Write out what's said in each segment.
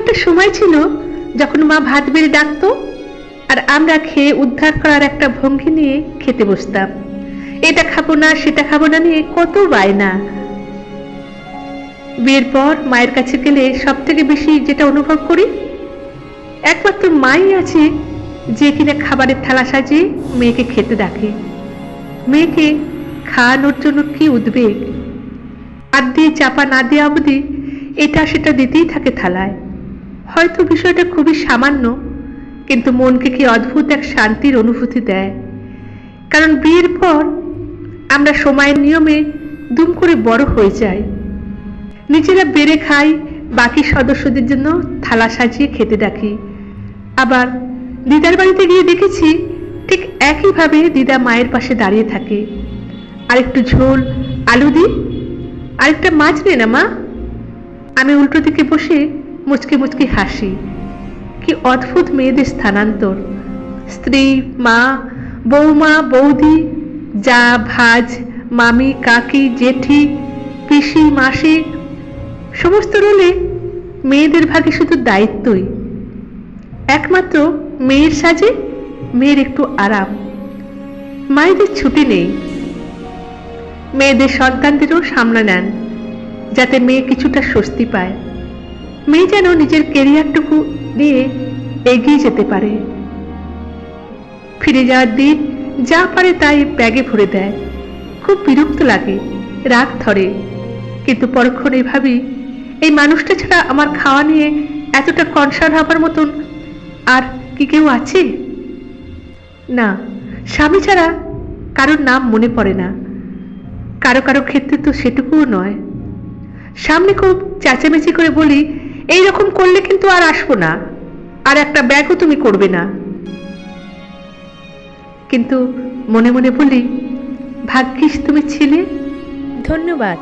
একটা সময় ছিল যখন মা ভাত বেড়ে ডাকতো আর আমরা খেয়ে উদ্ধার করার একটা ভঙ্গি নিয়ে খেতে বসতাম। এটা খাব না, সেটা খাব না নিয়ে কত বায়না। বিয়ের পর মায়ের কাছে গেলে সব থেকে বেশি যেটা অনুভব করি, একমাত্র মাই আছে যে কিনা খাবারের থালা সাজিয়ে মেয়েকে খেতে ডাকে। মেয়েকে খাওয়ানোর জন্য কি উদ্বেগ? আর দিয়ে চাপা না দেওয়া অবধি এটা সেটা দিতেই থাকে থালায়। হয়তো বিষয়টা খুবই সামান্য, কিন্তু মনকে কি অদ্ভুত এক শান্তির অনুভূতি দেয়? কারণ বিয়ের পর আমরা সময়ের নিয়মে দুম করে বড় হয়ে যাই। নিজেরা বেড়ে খাই, বাকি সদস্যদের জন্য থালা সাজিয়ে খেতে ডাকি। আবার দিদার বাড়িতে গিয়ে দেখেছি ঠিক একইভাবে দিদা মায়ের পাশে দাঁড়িয়ে থাকে। আরেকটু ঝোল, আলু দি, আরেকটা মাছ নে না মা? আমি উল্টো দিকে বসে মুচকে মুচকি হাসি। কি অদ্ভুত মেয়েদের স্থানান্তর। স্ত্রী, মা, বৌমা, বৌদি, যা, ভাজ, মামি, কাকি, জেঠি, পিসি, মাসি, সমস্ত রোলে মেয়েদের ভাগে শুধু দায়িত্বই। একমাত্র মেয়ের সাজে মেয়ের একটু আরাম। মায়েদের ছুটি নেই। মেয়েদের সন্তানদেরও সামলা নেন, যাতে মেয়ে কিছুটা স্বস্তি পায়। মেয়ে যেন নিজের কেরিয়ারটুকু নিয়ে এগিয়ে যেতে পারে। ফিরে যাওয়ার দিন যা পারে তাই ব্যাগে ভরে দেয়। খুব বিরক্ত লাগে, রাগ ধরে। কিন্তু পরক্ষণে ভাবি, এই মানুষটা ছাড়া আমার খাওয়া নিয়ে এতটা কনসার্ন হবার মতন আর কি কেউ আছে? না, স্বামী ছাড়া কারোর নাম মনে পড়ে না। কারও কারও ক্ষেত্রে তো সেটুকুও নয়। সামনে খুব চেঁচামেচি করে বলি এই রকম করলে কিন্তু আর আসব না। আর একটা ব্যাগও তুমি করবে না। কিন্তু মনে মনে বলি ভাগ্যিস তুমি ছিলে। ধন্যবাদ।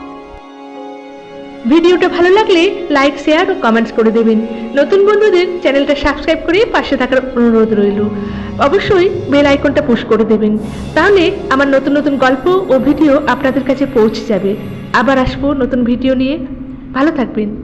ভিডিওটা ভালো লাগলে লাইক শেয়ার ও কমেন্টস করে দেবেন। নতুন বন্ধুদের চ্যানেলটা সাবস্ক্রাইব করে পাশে থাকার অনুরোধ রইল। অবশ্যই বেল আইকনটা পুশ করে দেবেন। তাহলে আমার নতুন নতুন গল্প ও ভিডিও আপনাদের কাছে পৌঁছে যাবে। আবার আসব নতুন ভিডিও নিয়ে। ভালো থাকবেন।